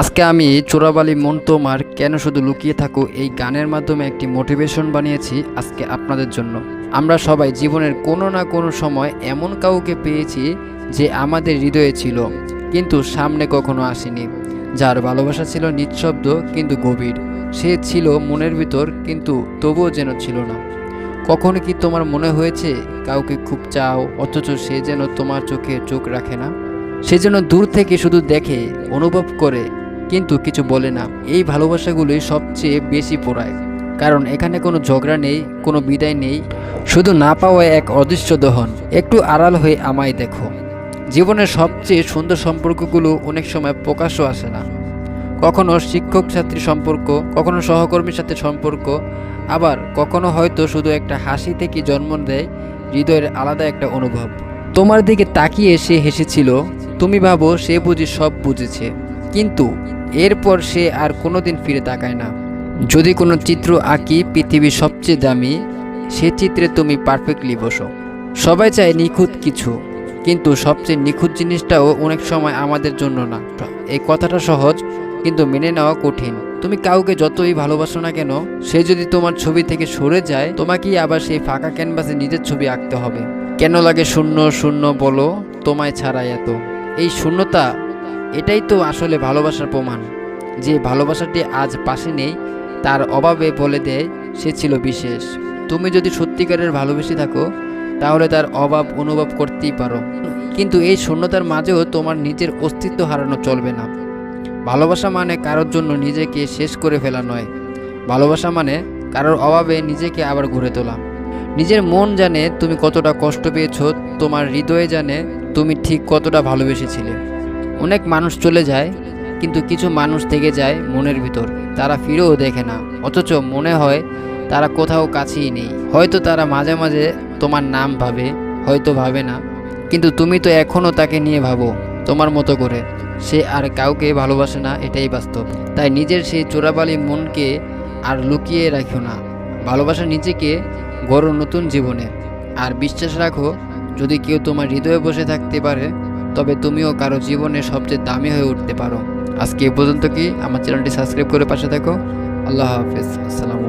আজকে আমি চোরাবালি মন তোমার কেন শুধু লুকিয়ে থাকো এই গানের মাধ্যমে একটি মোটিভেশন বানিয়েছি আজকে আপনাদের জন্য। আমরা সবাই জীবনের কোনো না কোনো সময় এমন কাউকে পেয়েছি যে আমাদের হৃদয়ে ছিল, কিন্তু সামনে কখনো আসেনি। যার ভালোবাসা ছিল নিঃশব্দ কিন্তু গভীর। সে ছিল মনের ভিতর, কিন্তু তবুও যেন ছিল না। কখনো কি তোমার মনে হয়েছে, কাউকে খুব চাও, অথচ সে যেন তোমার চোখে চোখ রাখে না? সে যেন দূর থেকে শুধু দেখে, অনুভব করে কিন্তু কিছু বলে না। এই ভালোবাসাগুলোই সবচেয়ে বেশি পোড়ায়। কারণ এখানে কোনো ঝগড়া নেই, কোনো বিদায় নেই, শুধু না পাওয়ায় এক অদৃশ্য দহন। একটু আড়াল হয়ে আমায় দেখো। জীবনের সবচেয়ে সুন্দর সম্পর্কগুলো অনেক সময় প্রকাশও আসে না। কখনো শিক্ষক ছাত্রী সম্পর্ক, কখনো সহকর্মীর সাথে সম্পর্ক, আবার কখনো হয়তো শুধু একটা হাসি থেকে জন্ম দেয় হৃদয়ের আলাদা একটা অনুভব। তোমার দিকে তাকিয়ে সে হেসেছিল, তুমি ভাবো সে বুঝি সব বুঝেছে। কিন্তু এরপর সে আর কোনোদিন ফিরে তাকায় না। যদি কোনো চিত্র আঁকি পৃথিবীর সবচেয়ে দামি, সে চিত্রে তুমি পারফেক্টলি বসো। সবাই চায় নিখুঁত কিছু, কিন্তু সবচেয়ে নিখুঁত জিনিসটাও অনেক সময় আমাদের জন্য না। এই কথাটা সহজ, কিন্তু মেনে নেওয়া কঠিন। তুমি কাউকে যতই ভালোবাসো না কেন, সে যদি তোমার ছবি থেকে সরে যায়, তোমাকেই আবার সেই ফাঁকা ক্যানভাসে নিজের ছবি আঁকতে হবে। কেন লাগে শূন্য শূন্য বলো, তোমায় ছাড়াই এত। এই শূন্যতা এটাই তো আসলে ভালোবাসার প্রমাণ। যে ভালোবাসাটি আজ পাশে নেই, তার অভাবে বলে দেয়, সে ছিল বিশেষ। তুমি যদি সত্যিকারের ভালোবেসে থাকো, তাহলে তার অভাব অনুভব করতেই পারো। কিন্তু এই শূন্যতার মাঝেও তোমার নিজের অস্তিত্ব হারানো চলবে না। ভালোবাসা মানে কারোর জন্য নিজেকে শেষ করে ফেলা নয়। ভালোবাসা মানে কারোর অভাবে নিজেকে আবার ঘুরে তোলা। নিজের মন জানে তুমি কতটা কষ্ট পেয়েছ, তোমার হৃদয়ে জানে তুমি ঠিক কতটা ভালোবেসেছিলে। অনেক মানুষ চলে যায়, কিন্তু কিছু মানুষ থেকে যায় মনের ভিতর। তারা ফিরেও দেখে না, অথচ মনে হয় তারা কোথাও কাছেই নেই। হয়তো তারা মাঝে মাঝে তোমার নাম ভাবে, হয়তো ভাবে না। কিন্তু তুমি তো এখনও তাকে নিয়ে ভাবো, তোমার মতো করে। সে আর কাউকে ভালোবাসে না, এটাই বাস্তব। তাই নিজের সেই চোরাবালি মনকে আর লুকিয়ে রাখো না। ভালোবাসা নিজেকে গড়ো নতুন জীবনে। আর বিশ্বাস রাখো, যদি কেউ তোমার হৃদয়ে বসে থাকতে পারে তবে তুমিও কারও জীবনে সবচেয়ে দামি হয়ে উঠতে পারো। আজকে এ পর্যন্ত কি? আমার চ্যানেলটি সাবস্ক্রাইব করে পাশে থাকো। আল্লাহ হাফিজ। আসসালামু